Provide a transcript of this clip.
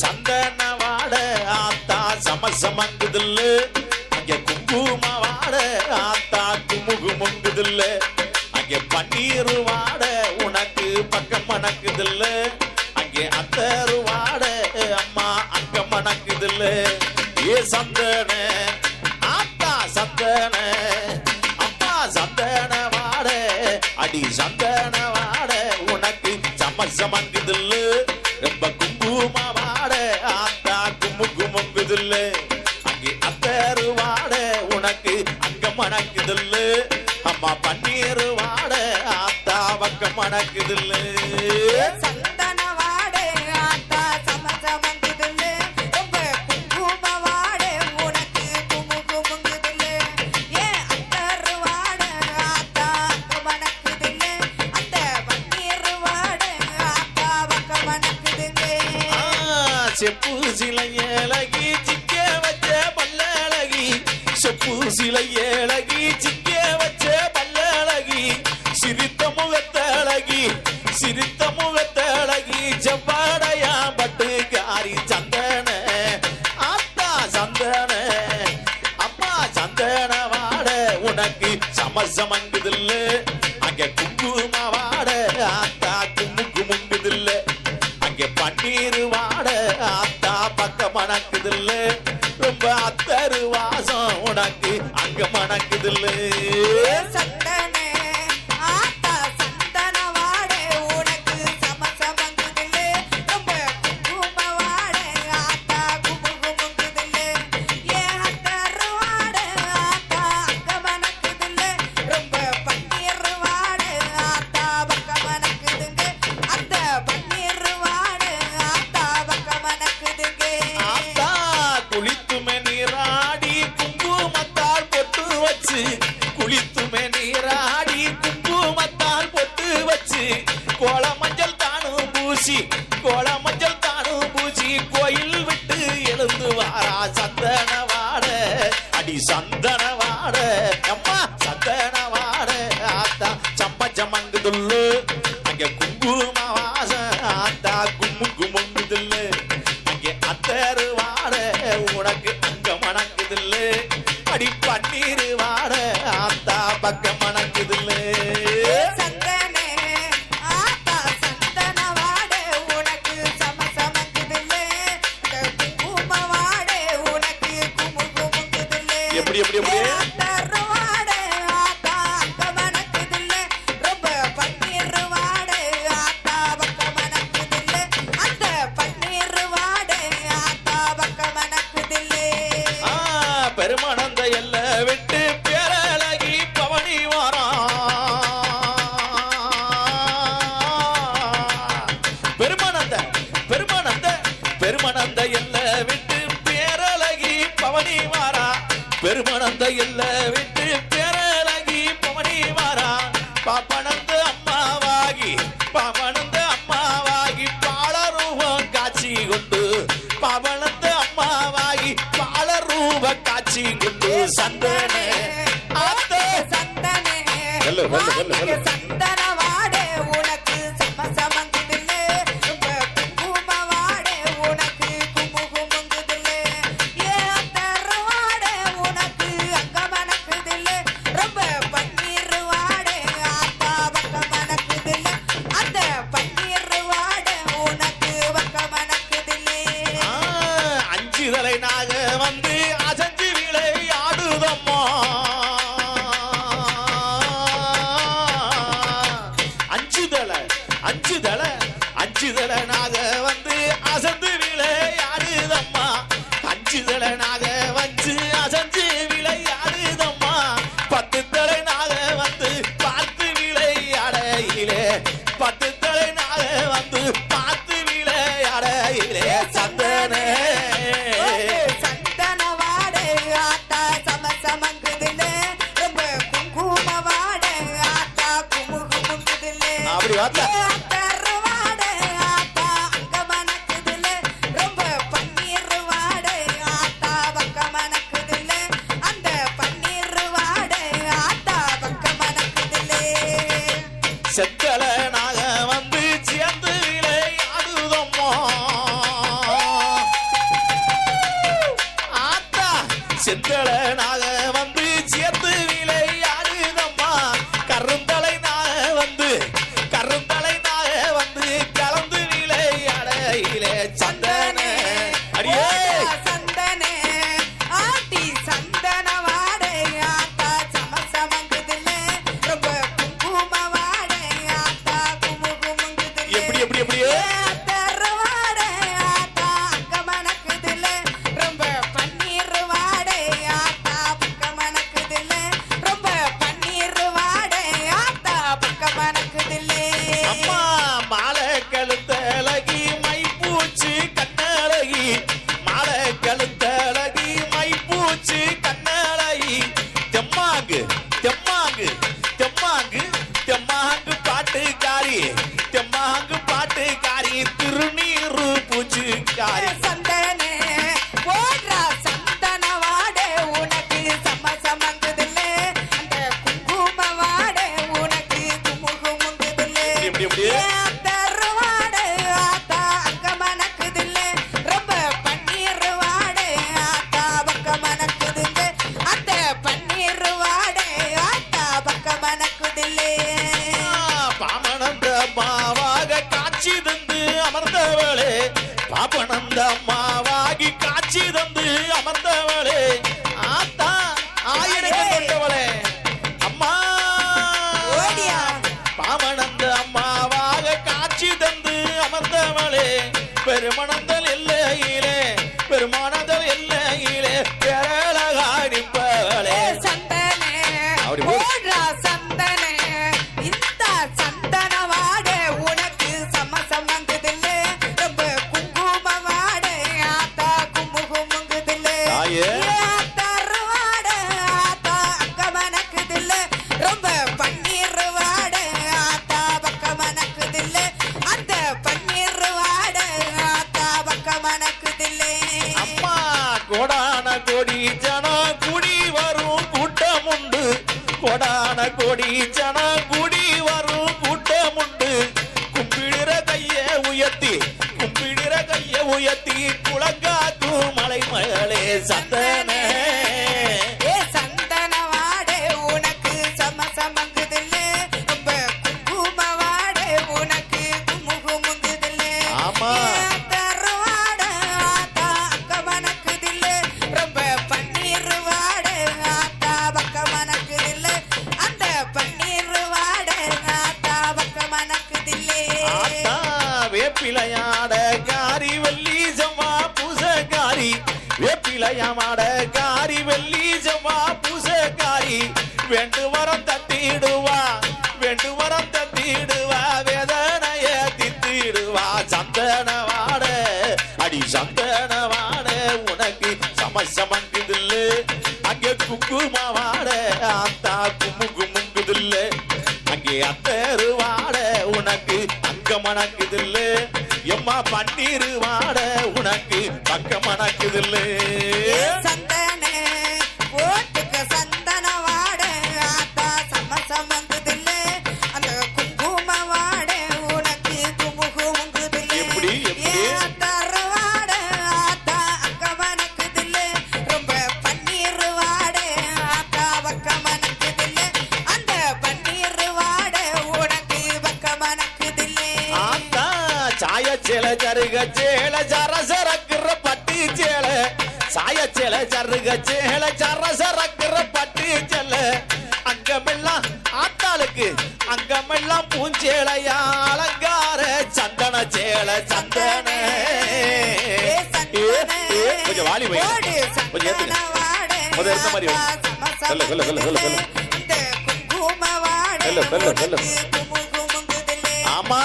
சந்தன வாட ஆத்தா சமசமங்குதில்ல. அங்க குங்கும வாட ஆத்தா குமுகு முங்குதில்ல அங்க பன்னீர் வாட உனக்கு பக்கம் மணக்குதில்ல அங்கே அத்தரு வாட அம்மா அங்க மணக்குதில்ல ஏ சந்தன ஆத்தா சந்தன அப்பா சந்தன வாட அடி சந்தன வாட உனக்கு சமசமங்குதில்ல ரொம்ப அம்மா பன்னீர் வாட ஆத்தா பக்கம் மணக்குதில்ல. சந்தன வாடே ஆத்தா சமசமங்குதுல்லே ரொம்ப குங்கும வாடே உனக்கு குமு குமுங்குதுல்லே. ஏ அத்தர் வாடே ஆத்தா அங்க மணக்குதுல்லே. அந்த பன்னீர் வாடே ஆத்தா செப்பு சிலை product சம்மங்குதுல்லு அங்க குங்கும வாசம் ஆத்தா கும்மு குமுங்குதுல்லு அங்கே அத்தரு வாட உனக்கு அங்க மணக்குதில்ல. அடி பன்னீர் வாட ஆத்தா பக்கம் மணக்குதில்ல. பெருமணந்த எல்ல விட்டு பேரழகி பவனி வாரா. பாப்பனந்த அம்மாவாகி பாவனந்த அம்மாவாகி பாலரூபம் காட்சி கொண்டு. பாவனந்த அம்மாவாகி பாலரூப காட்சி கொண்டு. சந்தனே சந்தனே சந்தன தம்மா கொடான கொடி ஜனாங்குடி வரும் கூட்டமுண்டு கும்பிடுற கைய உயர்த்தி கும்பிடுற கைய உயர்த்தி குளங்காத்து மலை மகளே சந்தன. மணக்குதில்ல எம்மா பன்னீர் வாட உனக்கு பக்க மணக்குதில்ல சந்தானே போட்டுக்க சந்தான. சருக சேல சர சரக்குற பட்டி சேல. சாய சேல சருக சேல சர சரக்குற பட்டி சேல. அங்கமெல்லாம் ஆத்தாளுக்கு அங்கமெல்லாம் பூஞ்சேலையா அலங்கார சந்தன சேல சந்தன. கொஞ்சம் வாலி கொஞ்சம் ஏத்துங்க. முதல் ஆமா.